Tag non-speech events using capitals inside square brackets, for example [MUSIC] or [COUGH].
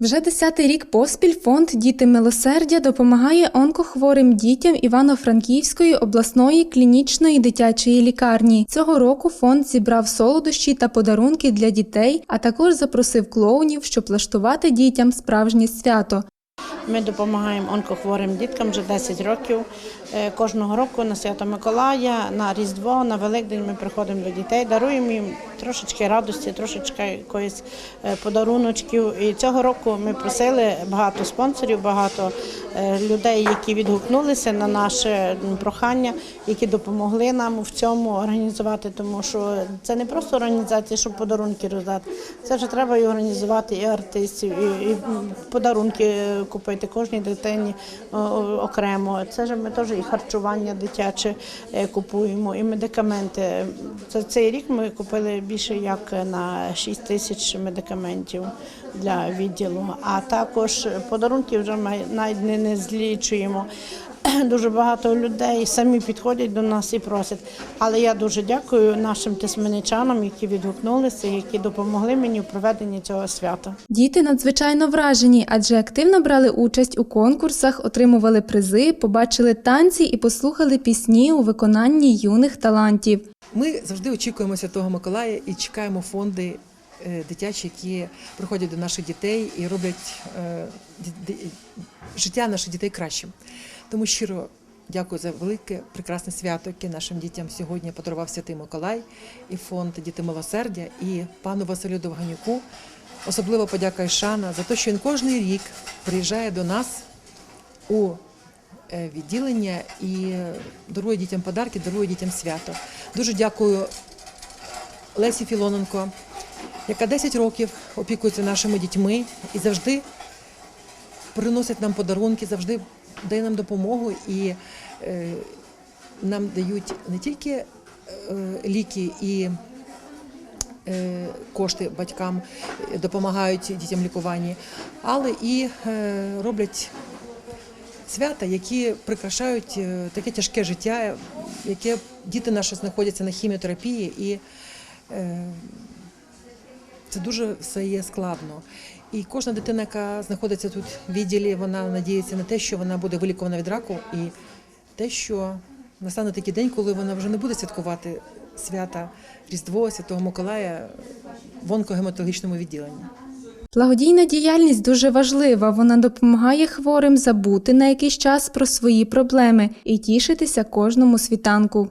Вже десятий рік поспіль фонд Діти милосердя допомагає онкохворим дітям Івано-Франківської обласної клінічної дитячої лікарні. Цього року фонд зібрав солодощі та подарунки для дітей, а також запросив клоунів, щоб влаштувати дітям справжнє свято. Ми допомагаємо онкохворим діткам вже 10 років. Е, Кожного року на Свято Миколая, на Різдво, на Великдень ми приходимо до дітей, даруємо їм трошечки радості, трошечки якоїсь е, подаруночків. І цього року ми просили багато спонсорів, багато е, людей, які відгукнулися на наше прохання, які допомогли нам в цьому організувати, тому що це не просто організація, щоб подарунки роздати. Це вже треба і організувати і артистів, і, і подарунки купити кожній дитині о, окремо. Це ж ми теж і харчування дитяче е, купуємо, і медикаменти. За цей рік ми купили більше як на 6 тисяч медикаментів для відділу. А також подарунки вже ми навіть не злічуємо. [CLEARS THROAT] Дуже багато людей самі підходять до нас і просять. Але я дуже дякую нашим тисменичанам, які відгукнулися, які допомогли мені в проведенні цього свята. Діти надзвичайно вражені, адже активно брали участь у конкурсах, отримували призи, побачили танці і послухали пісні у виконанні юних талантів. Ми завжди очікуємо Святого Миколая і чекаємо фонди е, дитячі, які приходять до наших дітей і роблять е, життя наших дітей кращим. Тому щиро дякую за велике прекрасне свято, яке нашим дітям сьогодні подарував Святий Миколай і фонд Діти милосердя і пану Василю Довганюку. Особливо подяка і шана за те, що він кожен рік приїжджає до нас у е, відділення і дарує дітям подарки, дарує дітям свято. Дуже дякую Лесі Філоненко, яка 10 років опікується нашими дітьми і завжди приносить нам подарунки, завжди дає нам допомогу і е, нам дають не тільки е, ліки і е, кошти батькам допомагають дітям лікуванні, але і роблять свята, які прикрашають таке тяжке життя, яке діти наші знаходяться на хіміотерапії, і це дуже все є складно. І кожна дитина, яка знаходиться тут в відділі, вона надіється на те, що вона буде вилікувана від раку, і те, що настане такий день, коли вона вже не буде святкувати свята Різдво, Святого Миколая в онкогематологічному відділенні. Благодійна діяльність дуже важлива. Вона допомагає хворим забути на якийсь час про свої проблеми і тішитися кожному світанку.